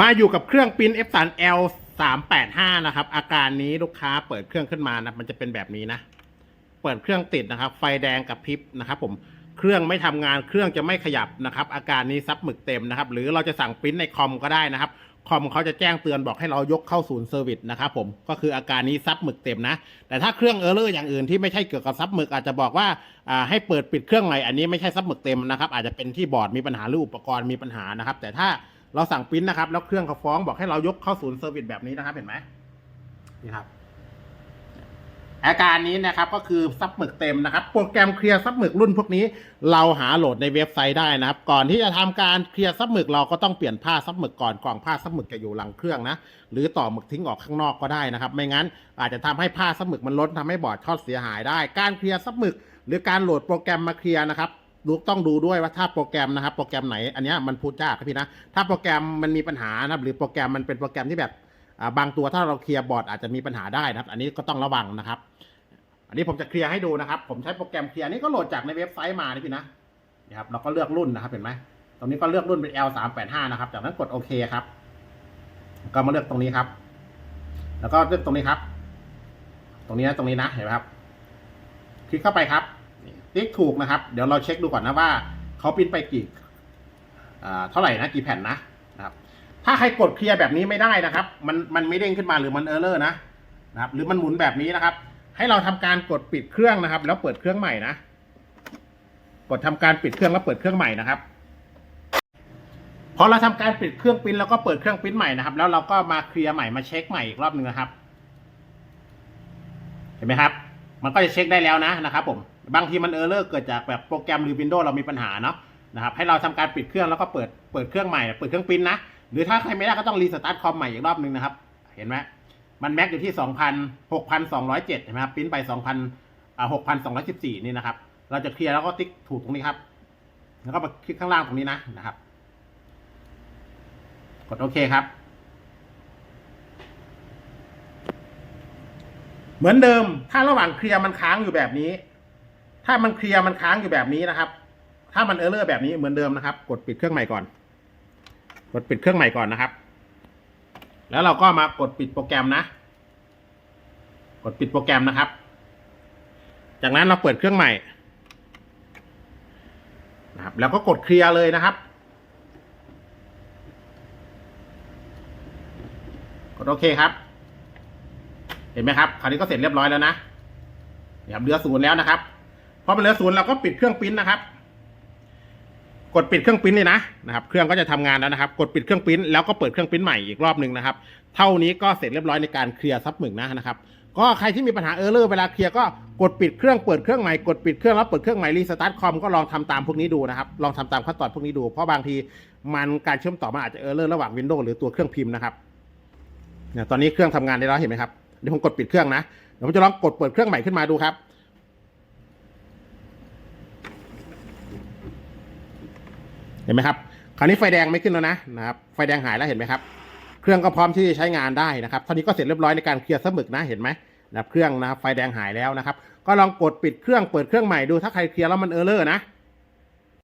มาอยู่กับเครื่องปริ้น F3 L 385นะครับ อาการนี้ลูกค้าเปิดเครื่องขึ้นมานะมันจะเป็นแบบนี้นะ เปิดเครื่องติดนะครับ ไฟแดงกับพริบนะครับ ผมเครื่องไม่ทำงานเครื่องจะไม่ขยับนะครับ อาการนี้ซับหมึกเต็มนะครับ หรือเราจะสั่งปริ้นในคอมก็ได้นะครับคอมเขาจะแจ้งเตือนบอกให้เรายกเข้าศูนย์เซอร์วิสนะครับผมก็คืออาการนี้ซับหมึกเต็มนะ แต่ถ้าเครื่องเออร์เลอร์อย่างอื่นที่ไม่ใช่เกี่ยวกับซับหมึกอาจจะบอกว่าอ่าให้เปิดปิดเครื่องใหม่อันนี้ไม่ใช่ซับหมึกเต็มนะครับ อาจจะเป็นที่บอร์ดมีปัญหาหรืออุปกรณ์มีปัญหานะครับ แต่ถ้า เราสั่งปริ้นนะครับ แล้วเครื่องเขาฟ้องบอกให้เรายกเข้าศูนย์เซอร์วิสแบบนี้นะครับ เห็นไหมนี่ครับ อาการนี้นะครับ ก็คือซับหมึกเต็มนะครับ โปรแกรมเคลียร์ซับหมึกรุ่นพวกนี้ เราหาโหลดในเว็บไซต์ได้นะครับ ก่อนที่จะทำการเคลียร์ซับหมึกเราก็ต้องเปลี่ยนผ้าซับหมึกก่อนกล่องผ้าซับหมึกจะอยู่หลังเครื่องนะหรือต่อหมึกทิ้งออกข้างนอกก็ได้นะครับ ไม่งั้น อาจจะทำให้ผ้าซับหมึกมันล้นทำให้บอร์ดช็อตเสียหายได้ การเคลียร์ซับหมึก หรือการโหลดโปรแกรมมาเคลียร์นะครับ ดูต้องดูด้วยว่าถ้าโปรแกรมนะครับ โปรแกรมไหนอันนี้มันพูดยากครับพี่นะ ถ้าโปรแกรมมันมีปัญหานะครับ หรือโปรแกรมมันเป็นโปรแกรมที่แบบบางตัวถ้าเราเคลียร์บอร์ดอาจจะมีปัญหาได้นะครับ อันนี้ก็ต้องระวังนะครับ อันนี้ผมจะเคลียร์ให้ดูนะครับ ผมใช้โปรแกรมเคลียร์นี้ก็โหลดจากในเว็บไซต์มานี่พี่นะนี่ครับเราก็เลือกรุ่นนะครับเห็นไหมตรงนี้ก็เลือกรุ่นเป็น L 3 8 5 นะครับ จากนั้นกดโอเคครับ ก็มาเลือกตรงนี้ครับ แล้วก็เลือกตรงนี้ครับ ตรงนี้นะตรงนี้นะเห็นไหมครับ คลิกเข้าไปครับ ติ๊กถูกนะครับ เดี๋ยวเราเช็คดูก่อนนะว่าเขาปริ้นไปกี่เท่าไหร่นะกี่แผ่นนะนะครับ ถ้าใครกดเคลียร์แบบนี้ไม่ได้นะครับ มันมันไม่เด้งขึ้นมาหรือมันเออร์เลอร์นะนะครับ หรือมันหมุนแบบนี้นะครับ ให้เราทำการกดปิดเครื่องนะครับ แล้วเปิดเครื่องใหม่นะ กดทำการปิดเครื่องแล้วเปิดเครื่องใหม่นะครับพอเราทำการปิดเครื่องปริ้นแล้วก็เปิดเครื่องปริ้นใหม่นะครับ แล้วเราก็มาเคลียร์ใหม่มาเช็คใหม่อีกรอบหนึ่งนะครับ เห็นไหมครับ มันก็จะเช็คได้แล้วนะนะครับ ผมบางทีมันเออร์เลอร์เกิดจากแบบโปรแกรมหรือวินโดว์เรามีปัญหาเนาะนะครับให้เราทำการปิดเครื่องแล้วก็เปิดเปิดเครื่องใหม่เปิดเครื่องปริ้นนะหรือถ้าใครไม่ได้ก็ต้องรีสตาร์ทคอมใหม่อีกรอบหนึ่งนะครับ เห็นไหมมันแม็กอยู่ที่สองพันหกพันสองร้อยเจ็ดใช่ไหมครับปริ้นไปสองพันอ่าหกพันสองร้อยสิบสี่นี่นะครับ เราจะเคลียร์แล้วก็ติ๊กถูกตรงนี้ครับ แล้วก็มาคลิกข้างล่างตรงนี้นะนะครับ กดโอเคครับ เหมือนเดิมถ้าระหว่างเคลียร์มันค้างอยู่แบบนี้ ถ้ามันเคลียร์มันค้างอยู่แบบนี้นะครับ ถ้ามันเออร์เลอร์แบบนี้เหมือนเดิมนะครับ กดปิดเครื่องใหม่ก่อน กดปิดเครื่องใหม่ก่อนนะครับ แล้วเราก็มากดปิดโปรแกรมนะ กดปิดโปรแกรมนะครับ จากนั้นเราเปิดเครื่องใหม่นะครับ แล้วก็กดเคลียร์เลยนะครับ กดโอเคครับ เห็นไหมครับ คราวนี้ก็เสร็จเรียบร้อยแล้วนะเนี่ยครับเหลือศูนย์แล้วนะครับ พอมันเหลือศูนย์เราก็ปิดเครื่องปริ้นนะครับ กดปิดเครื่องปริ้นเลยนะนะครับ เครื่องก็จะทำงานแล้วนะครับ กดปิดเครื่องปริ้นแล้วก็เปิดเครื่องปริ้นใหม่อีกรอบหนึ่งนะครับ เท่านี้ก็เสร็จเรียบร้อยในการเคลียร์ซับหมึกนะนะครับ ก็ใครที่มีปัญหาเออร์เลอร์เวลาเคลียร์ก็กดปิดเครื่องเปิดเครื่องใหม่กดปิดเครื่องแล้วเปิดเครื่องใหม่รีสตาร์ทคอมก็ลองทำตามพวกนี้ดูนะครับ ลองทำตามขั้นตอนพวกนี้ดู เพราะบางทีมันการเชื่อมต่อมันอาจจะเออร์เลอร์ระหว่างวินโดว์หรือตัวเครื่องพิมพ์นะครับเนี่ยตอนนี้เครื่องทำงานได้แล้วเห็นไหมครับเดี๋ยวผมกดปิดเครื่องนะเดี๋ยวผมจะลองกดเปิดเครื่องใหม่ขึ้นมาดูครับ เห็นไหมครับ คราวนี้ไฟแดงไม่ขึ้นแล้วนะนะครับ ไฟแดงหายแล้วเห็นไหมครับ เครื่องก็พร้อมที่จะใช้งานได้นะครับ ตอนนี้ก็เสร็จเรียบร้อยในการเคลียร์สมึกนะเห็นไหมนะเครื่องนะครับไฟแดงหายแล้วนะครับ ก็ลองกดปิดเครื่องเปิดเครื่องใหม่ดูถ้าใครเคลียร์แล้วมันเออร์เลอร์นะ